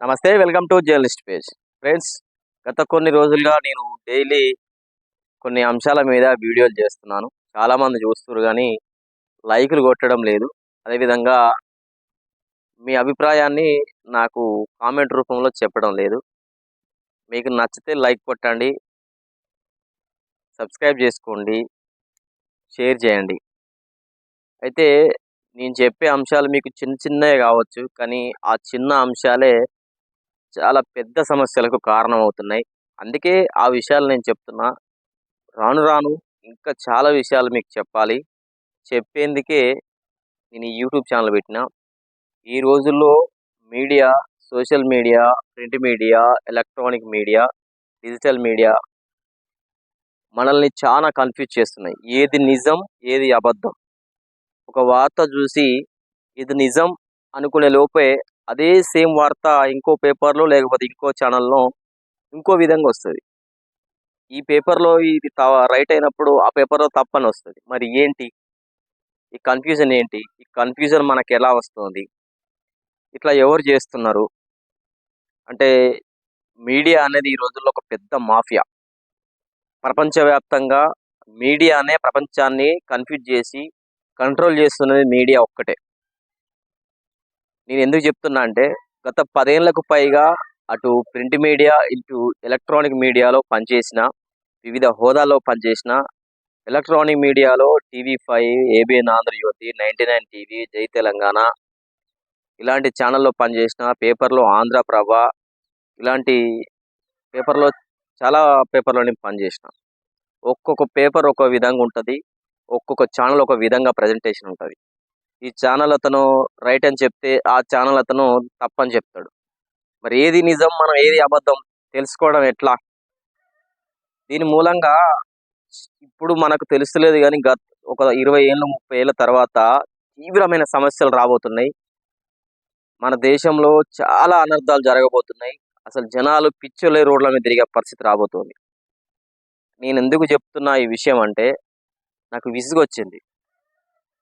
నమస్తే welcome to journalist page. Friends గత కొన్ని రోజులుగా నేను డైలీ కొన్ని అంశాల మీద వీడియోలు చేస్తున్నాను. చాలామంది చూస్తున్నారు కానీ లైకులు కొట్టడం లేదు. అదేవిధంగా మీ అభిప్రాయాన్ని నాకు కామెంట్ రూపంలో చెప్పడం లేదు. మీకు నచ్చితే లైక్ కొట్టండి సబ్స్క్రైబ్ చేసుకోండి షేర్ చేయండి. అయితే నేను చెప్పే అంశాలు మీకు చిన్న చిన్నవి కావచ్చు కానీ ఆ చిన్న అంశాలే చాలా పెద్ద సమస్యలకు కారణమవుతున్నాయి. అందుకే ఆ విషయాలు నేను చెప్తున్నా. రాను రాను ఇంకా చాలా విషయాలు మీకు చెప్పాలి. చెప్పేందుకే నేను యూట్యూబ్ ఛానల్ పెట్టిన. ఈ రోజుల్లో media social media print media electronic media digital media మనల్ని చాలా కన్ఫ్యూజ్ చేస్తున్నాయి. ఏది నిజం ఏది అబద్ధం? ఒక వార్త చూసి ఇది నిజం అనుకునే లోపే అదే సేమ్ వార్త ఇంకో పేపర్లో లేకపోతే ఇంకో ఛానల్లో ఇంకో విధంగా వస్తుంది. ఈ పేపర్లో ఇది రైట్ అయినప్పుడు ఆ పేపర్లో తప్పని వస్తుంది. మరి ఏంటి? ఈ కన్ఫ్యూజన్ ఏంటి? ఈ కన్ఫ్యూజన్ మనకి ఎలా వస్తుంది? ఇట్లా ఎవరు చేస్తున్నారు? అంటే మీడియా అనేది ఈ రోజుల్లో ఒక పెద్ద మాఫియా. ప్రపంచవ్యాప్తంగా మీడియానే ప్రపంచాన్ని కన్ఫ్యూజ్ చేసి కంట్రోల్ చేస్తున్నది మీడియా ఒక్కటే. నేను ఎందుకు చెప్తున్నా అంటే గత పదేళ్ళకు పైగా అటు ప్రింట్ మీడియా ఇటు ఎలక్ట్రానిక్ మీడియాలో పనిచేసిన వివిధ హోదాల్లో పనిచేసిన ఎలక్ట్రానిక్ మీడియాలో TV five ABN Andhrajyothi ninety nine TV జై తెలంగాణ ఇలాంటి ఛానల్లో పనిచేసిన పేపర్లో ఆంధ్రప్రభ ఇలాంటి పేపర్లో చాలా పేపర్లో నేను పనిచేసిన. ఒక్కొక్క పేపర్ ఒక విధంగా ఉంటుంది ఒక్కొక్క ఛానల్ ఒక విధంగా ప్రజెంటేషన్ ఉంటుంది. ఈ ఛానల్ అతను రైట్ అని చెప్తే ఆ ఛానల్ అతను తప్పని చెప్తాడు. మరి ఏది నిజం మనం ఏది అబద్ధం తెలుసుకోవడం ఎట్లా? దీని మూలంగా ఇప్పుడు మనకు తెలుస్తలేదు కానీ గత ఒక ఇరవై ఏళ్ళు ముప్పై ఏళ్ళ తర్వాత తీవ్రమైన సమస్యలు రాబోతున్నాయి. మన దేశంలో చాలా అనర్థాలు జరగబోతున్నాయి. అసలు జనాలు పిచ్చోలే రోడ్ల మీద తిరిగే పరిస్థితి రాబోతోంది. నేను ఎందుకు చెప్తున్నా ఈ విషయం అంటే నాకు విసుగు వచ్చింది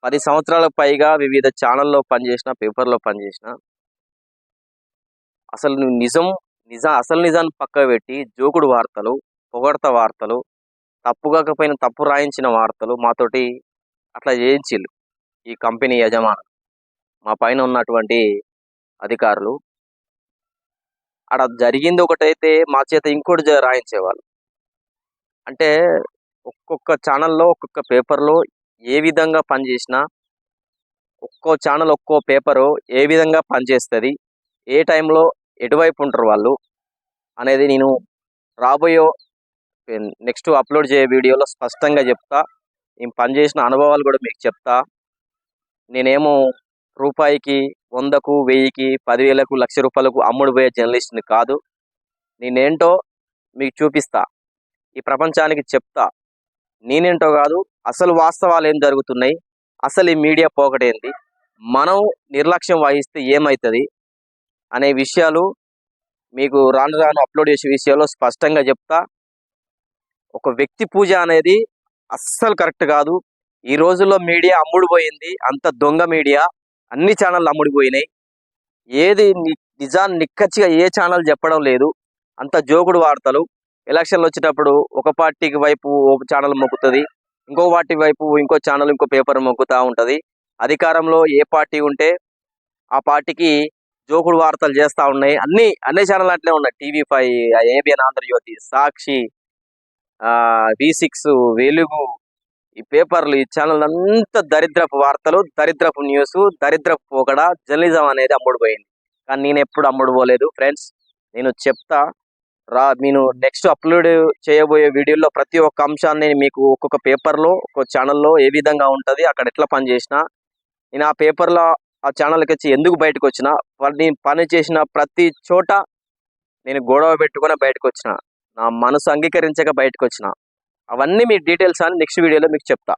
పది సంవత్సరాలకు పైగా వివిధ ఛానల్లో పనిచేసిన పేపర్లో పనిచేసిన. అసలు నువ్వు నిజం నిజం అసలు నిజాన్ని పక్క పెట్టి జోకుడు వార్తలు పొగడత వార్తలు తప్పు కాకపోయినా తప్పు రాయించిన వార్తలు మాతోటి అట్లా చేయించిల్లు ఈ కంపెనీ యజమానులు. మా పైన ఉన్నటువంటి అధికారులు. అక్కడ జరిగింది ఒకటైతే మా చేత ఇంకోటి రాయించేవాళ్ళు. అంటే ఒక్కొక్క ఛానల్లో ఒక్కొక్క పేపర్లో ఏ విధంగా పనిచేసినా ఒక్కో ఛానల్ ఒక్కో పేపరు ఏ విధంగా పనిచేస్తుంది ఏ టైంలో ఎటువైపు ఉంటారు వాళ్ళు అనేది నేను రాబోయే నెక్స్ట్ అప్లోడ్ చేయే వీడియోలో స్పష్టంగా చెప్తా. నేను పనిచేసిన అనుభవాలు కూడా మీకు చెప్తా. నేనేమో రూపాయికి వందకు వెయ్యికి పదివేలకు లక్ష రూపాయలకు అమ్ముడు పోయే జర్నలిస్ట్ని కాదు. నేనేంటో మీకు చూపిస్తా. ఈ ప్రపంచానికి చెప్తా. నేనేంటో కాదు అసలు వాస్తవాలు ఏం జరుగుతున్నాయి అసలు ఈ మీడియా పోకటేంది మనం నిర్లక్ష్యం వహిస్తే ఏమవుతుంది అనే విషయాలు మీకు రాను రాను అప్లోడ్ చేసే విషయాల్లో స్పష్టంగా చెప్తా. ఒక వ్యక్తి పూజ అనేది అస్సలు కరెక్ట్ కాదు. ఈ రోజుల్లో మీడియా అమ్ముడిపోయింది అంత దొంగ మీడియా అన్ని ఛానళ్ళు అమ్ముడిపోయినాయి. ఏది ని- నిజాన్ని నిక్కచ్చిగా ఏ ఛానల్ చెప్పడం లేదు అంత జోకుడు వార్తలు. ఎలక్షన్లు వచ్చేటప్పుడు ఒక పార్టీకి వైపు ఒక ఛానల్ మొక్కుతుంది ఇంకో పార్టీ వైపు ఇంకో ఛానల్ ఇంకో పేపర్ మొక్కుతూ ఉంటుంది. అధికారంలో ఏ పార్టీ ఉంటే ఆ పార్టీకి జోకుడు వార్తలు చేస్తూ ఉన్నాయి. అన్ని అన్ని ఛానల్ అట్లే ఉన్నాయి. TV five ABN Andhrajyothi Sakshi V six Velugu ఈ పేపర్లు ఈ ఛానల్ అంతా దరిద్రపు వార్తలు దరిద్రపు న్యూస్ దరిద్రపు పోకడ జర్నలిజం అనేది అమ్ముడుపోయింది కానీ నేను ఎప్పుడు అమ్ముడుపోలేదు ఫ్రెండ్స్ నేను చెప్తా రా నేను నెక్స్ట్ అప్లోడ్ చేయబోయే వీడియోలో ప్రతి ఒక్క అంశాన్ని మీకు ఒక్కొక్క పేపర్లో ఒక్కొక్క ఛానల్లో ఏ విధంగా ఉంటుంది అక్కడ ఎట్లా పని చేసిన నేను ఆ పేపర్లో ఆ ఛానల్కి వచ్చి ఎందుకు బయటకు వచ్చిన నేను పని చేసిన ప్రతి చోట నేను గొడవ పెట్టుకుని బయటకు వచ్చిన నా మనసు అంగీకరించక బయటకు వచ్చిన అవన్నీ మీ డీటెయిల్స్ అని నెక్స్ట్ వీడియోలో మీకు చెప్తా.